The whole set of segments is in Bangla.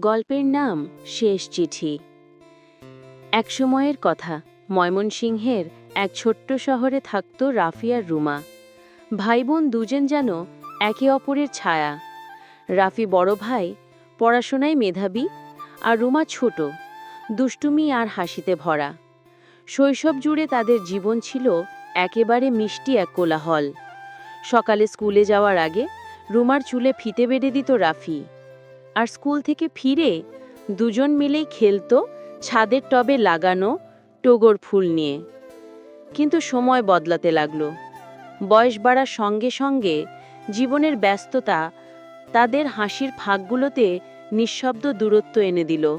গল্পের নাম শেষ চিঠি। এক সময়ের কথা, ময়মনসিংহের এক ছোট্ট শহরে থাকত রাফি আর রুমা। ভাই বোন দুজন যেন একে অপরের ছায়া। রাফি বড় ভাই, পড়াশোনায় মেধাবী আর রুমা ছোট, দুষ্টুমি আর হাসিতে ভরা। শৈশব জুড়ে তাদের জীবন ছিল একেবারে মিষ্টি এক কোলাহল। সকালে স্কুলে যাওয়ার আগে রুমার চুলে ফিতে বেঁধে দিত রাফি। আর স্কুল থেকে ফিরে দুজন মিলেই খেলতো, ছাদের টবে লাগানো টগর ফুল নিয়ে। কিন্তু সময় বদলাতে লাগল। বয়স বাড়ার সঙ্গে সঙ্গে জীবনের ব্যস্ততা তাদের হাসির ফাঁকগুলোতে নিঃশব্দ দূরত্ব এনে দিল।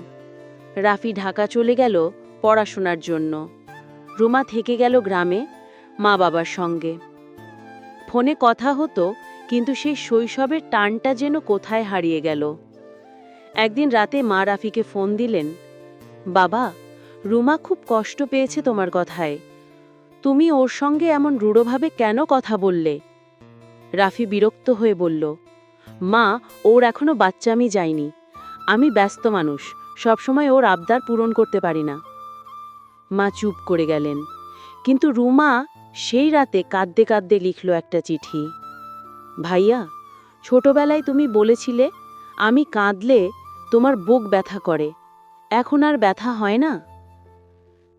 রাফি ঢাকা চলে গেল পড়াশোনার জন্য। রুমা থেকে গেল গ্রামে মা বাবার সঙ্গে। ফোনে কথা হতো, কিন্তু সেই শৈশবের টানটা যেন কোথায় হারিয়ে গেল। একদিন রাতে মা রাফিকে ফোন দিলেন, বাবা, রুমা খুব কষ্ট পেয়েছে তোমার কথায়। তুমি ওর সঙ্গে এমন রূঢ়ভাবে কেন কথা বললে? রাফি বিরক্ত হয়ে বলল, মা, ওর এখনও বাচ্চামি যায়নি আমি ব্যস্ত মানুষ, সবসময় ওর আবদার পূরণ করতে পারি না। মা চুপ করে গেলেন, কিন্তু রুমা সেই রাতে কাঁদতে কাঁদতে লিখল একটা চিঠি, ভাইয়া, ছোটবেলায় তুমি বলেছিলে, আমি কাঁদলে তোমার বুক ব্যথা করে। এখন আর ব্যথা হয় না?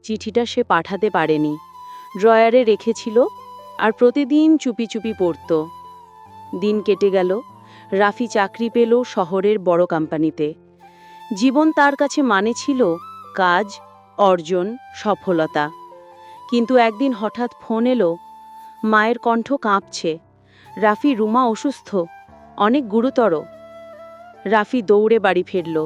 চিঠিটা সে পাঠাতে পারেনি। ড্রয়ারে রেখেছিল আর প্রতিদিন চুপি চুপি পড়ত। দিন কেটে গেল। রাফি চাকরি পেল শহরের বড় কোম্পানিতে। জীবন তার কাছে মানে ছিল কাজ, অর্জন, সফলতা। কিন্তু একদিন হঠাৎ ফোন এলো। মায়ের কণ্ঠ কাঁপছে। রাফি, রুমা অসুস্থ। অনেক গুরুতর। রাফি দৌড়ে বাড়ি ফিরল।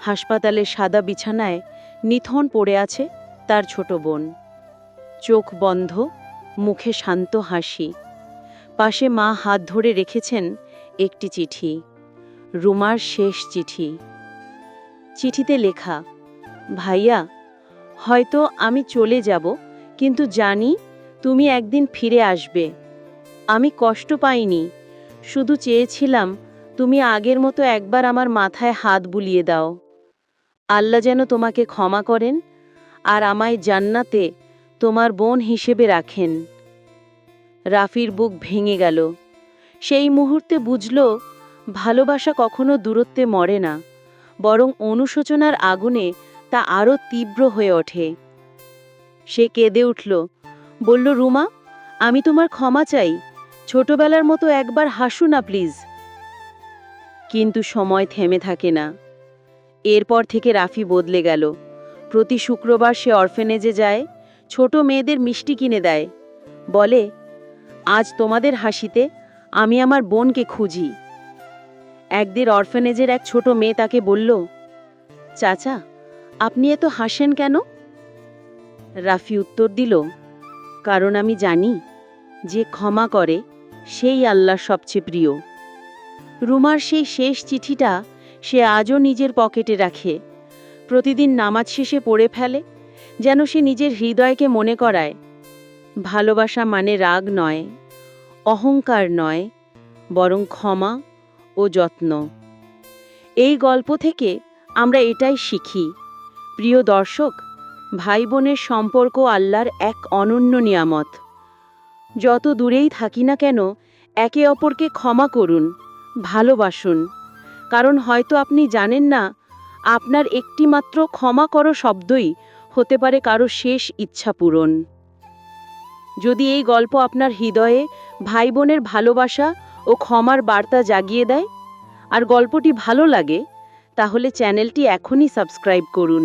হাসপাতালের সাদা বিছানায় নিথন পড়ে আছে তার ছোট বোন। চোখ বন্ধ, মুখে শান্ত হাসি। পাশে মা হাত ধরে রেখেছেন একটি চিঠি, রুমার শেষ চিঠি। চিঠিতে লেখা, ভাইয়া, হয়তো আমি চলে যাব, কিন্তু জানি তুমি একদিন ফিরে আসবে। আমি কষ্ট পাইনি, শুধু চেয়েছিলাম তুমি আগের মতো একবার আমার মাথায় হাত বুলিয়ে দাও। আল্লাহ যেন তোমাকে ক্ষমা করেন আর আমায় জান্নাতে তোমার বোন হিসেবে রাখেন। রাফির বুক ভেঙে গেল। সেই মুহূর্তে বুঝল, ভালোবাসা কখনো দূরত্বে মরে না, বরং অনুশোচনার আগুনে তা আরও তীব্র হয়ে ওঠে। সে কেঁদে উঠল, বলল, রুমা, আমি তোমার ক্ষমা চাই। ছোটবেলার মতো একবার হাসু না, প্লিজ। কিন্তু সময় থেমে থাকে না। এরপর থেকে রাফি বদলে গেল। প্রতি শুক্রবার সে অরফেনেজে যায়, ছোট মেয়েদের মিষ্টি কিনে দেয়। বলে, আজ তোমাদের হাসিতে আমি আমার বোনকে খুঁজি। একদিন অরফেনেজের এক ছোট মেয়ে তাকে বলল, চাচা, আপনি এত হাসেন কেন? রাফি উত্তর দিল, কারণ আমি জানি, যে ক্ষমা করে, সেই আল্লাহ সবচেয়ে প্রিয়। রুমার সেই শেষ চিঠিটা সে আজও নিজের পকেটে রাখে। প্রতিদিন নামাজ শেষে পড়ে ফেলে, যেন সে নিজের হৃদয়কে মনে করায়। ভালোবাসা মানে রাগ নয়, অহংকার নয়, বরং ক্ষমা ও যত্ন। এই গল্প থেকে আমরা এটাই শিখি। প্রিয় দর্শক ভাই বোনের সম্পর্ক আল্লাহর এক অনন্য নিয়ামত। যত দূরেই থাকি না কেন, একে অপরকে ক্ষমা করুন। ভালোবাসুন। কারণ হয়তো আপনি জানেন না, আপনার একটিমাত্র ক্ষমা করো শব্দই হতে পারে কারও শেষ ইচ্ছা পূরণ। যদি এই গল্প আপনার হৃদয়ে ভাই বোনের ভালোবাসা ও ক্ষমার বার্তা জাগিয়ে দেয়, আর গল্পটি ভালো লাগে, তাহলে চ্যানেলটি এখনই সাবস্ক্রাইব করুন।